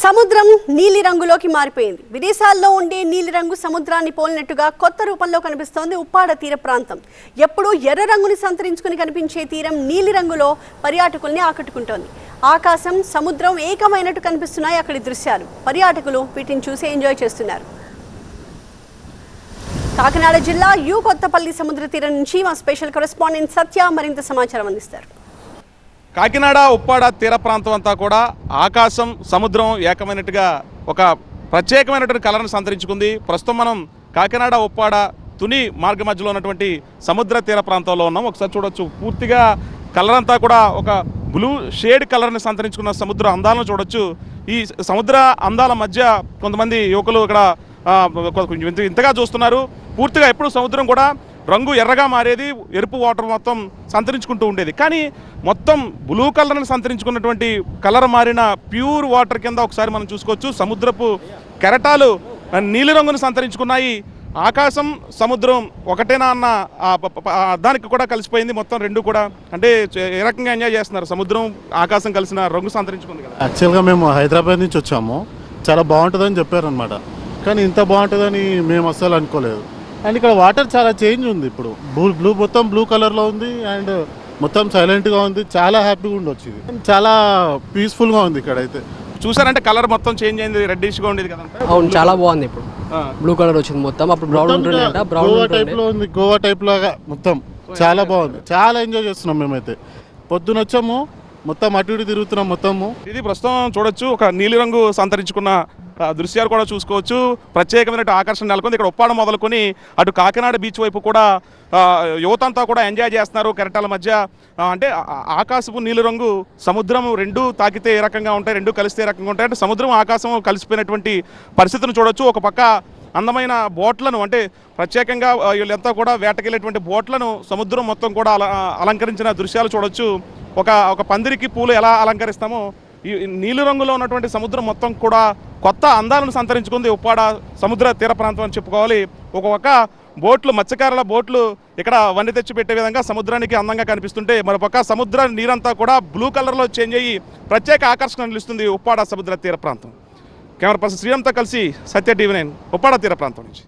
సముద్రం నీలి రంగులోకి మారిపోయింది. విదేశాల్లో ఉండే నీలి రంగు సముద్రాన్ని పోలినట్టుగా కొత్త రూపంలో కనిపిస్తోంది ఉప్పాడ తీర ప్రాంతం. ఎప్పుడూ ఎర్ర రంగుని సంతరించుకుని కనిపించే తీరం నీలి రంగులో పర్యాటకుల్ని ఆకట్టుకుంటోంది. ఆకాశం సముద్రం ఏకమైనట్టు కనిపిస్తున్నాయి అక్కడి దృశ్యాలు. పర్యాటకులు వీటిని చూసి ఎంజాయ్ చేస్తున్నారు. కాకినాడ జిల్లా యూ కొత్తపల్లి సముద్ర తీరం నుంచి మా స్పెషల్ కరెస్పాండెంట్ సత్య మరింత సమాచారం అందిస్తారు. కాకినాడ ఉప్పాడ తీర ప్రాంతం అంతా కూడా ఆకాశం సముద్రం ఏకమైనట్టుగా ఒక ప్రత్యేకమైనటువంటి కలర్ను సంతరించుకుంది. ప్రస్తుతం మనం కాకినాడ ఉప్పాడ తుని మార్గ మధ్యలో ఉన్నటువంటి సముద్ర తీర ప్రాంతంలో ఉన్నాం. ఒకసారి చూడొచ్చు. పూర్తిగా కలర్ అంతా కూడా ఒక బ్లూ షేడ్ కలర్ని సంతరించుకున్న సముద్ర అందాలను చూడొచ్చు. ఈ సముద్ర అందాల మధ్య కొంతమంది యువకులు ఇక్కడ కొంచెం ఇంతగా చూస్తున్నారు. పూర్తిగా ఎప్పుడు సముద్రం కూడా రంగు ఎర్రగా మారేది ఎరుపు వాటర్ మొత్తం సంతరించుకుంటూ ఉండేది. కానీ మొత్తం బ్లూ కలర్ని సంతరించుకున్నటువంటి కలర్ మారిన ప్యూర్ వాటర్ కింద ఒకసారి మనం చూసుకోవచ్చు. సముద్రపు కెరటాలు నీలిరంగును నీలి రంగును సంతరించుకున్నాయి. ఆకాశం సముద్రం ఒకటేనా అన్న దానికి కూడా కలిసిపోయింది. మొత్తం రెండు కూడా అంటే ఏ రకంగా ఎంజాయ్ చేస్తున్నారు? సముద్రం ఆకాశం కలిసిన రంగు సంతరించుకుంది కదా. యాక్చువల్గా మేము హైదరాబాద్ నుంచి వచ్చాము. చాలా బాగుంటుందని చెప్పారనమాట కానీ ఇంత బాగుంటుందని మేము అస్సలు అనుకోలేదు. అండ్ ఇక్కడ వాటర్ చాలా చేంజ్ ఉంది ఇప్పుడు. బ్లూ బ్లూ మొత్తం బ్లూ కలర్లో ఉంది అండ్ మొత్తం సైలెంట్గా ఉంది. చాలా హ్యాపీగా ఉండొచ్చు ఇది. చాలా పీస్ఫుల్గా ఉంది ఇక్కడైతే. చూసారంటే కలర్ మొత్తం చేంజ్ అయింది రెడ్డిష్గా ఉండేది కదంతా అవును చాలా బాగుంది ఇప్పుడు. బ్లూ కలర్ వచ్చింది మొత్తం. అప్పుడు బ్రౌన్ ఉంటుండే అంట బ్రౌన్ గోవా టైప్లో ఉంది గోవా టైప్ లాగా మొత్తం. చాలా బాగుంది. చాలా ఎంజాయ్ చేస్తున్నాం మేమైతే. పొద్దున వచ్చాము మొత్తం అటు ఇటు తిరుగుతున్నాం మొత్తము. ఇది ప్రస్తుతం చూడొచ్చు ఒక నీలిరంగు సంతరించుకున్న ఆ, దృశ్యాలు కూడా చూసుకోవచ్చు. ప్రత్యేకమైన ఆకర్షణ నెలకొంది. ఇక్కడ ఉప్పాడ మొదలుకొని అటు కాకినాడ బీచ్ వైపు కూడా యువతంతా కూడా ఎంజాయ్ చేస్తున్నారు కెరటాల మధ్య. అంటే ఆకాశపు నీలిరంగు సముద్రం రెండు తాకితే ఏ రకంగా ఉంటాయి రెండు కలిస్తే ఏ రకంగా ఉంటాయి? అంటే సముద్రం ఆకాశం కలిసిపోయినటువంటి పరిస్థితిని చూడొచ్చు. ఒక పక్క అందమైన బోట్లను అంటే ప్రత్యేకంగా వీళ్ళంతా కూడా వేటకెళ్ళేటువంటి బోట్లను సముద్రం మొత్తం కూడా అల అలంకరించిన దృశ్యాలు చూడొచ్చు. ఒక ఒక పందిరికి పూలు ఎలా అలంకరిస్తామో ఈ నీలి రంగులో ఉన్నటువంటి సముద్రం మొత్తం కూడా కొత్త అందాలను సంతరించుకుంది ఉప్పాడ సముద్ర తీర ప్రాంతం అని చెప్పుకోవాలి. ఒక్కొక్క బోట్లు మత్స్యకారుల బోట్లు ఇక్కడ వన్ని తెచ్చి పెట్టే విధంగా సముద్రానికి అందంగా కనిపిస్తుంటే మరొక సముద్ర నీరంతా కూడా బ్లూ కలర్లో చేంజ్ అయ్యి ప్రత్యేక ఆకర్షణ నిలుస్తుంది ఉప్పాడ సముద్ర తీర ప్రాంతం. కెమెరా పర్సన్ శ్రీరామ్తో కలిసి సత్య టీవీ నైన్ ఉప్పాడ తీర ప్రాంతం నుంచి.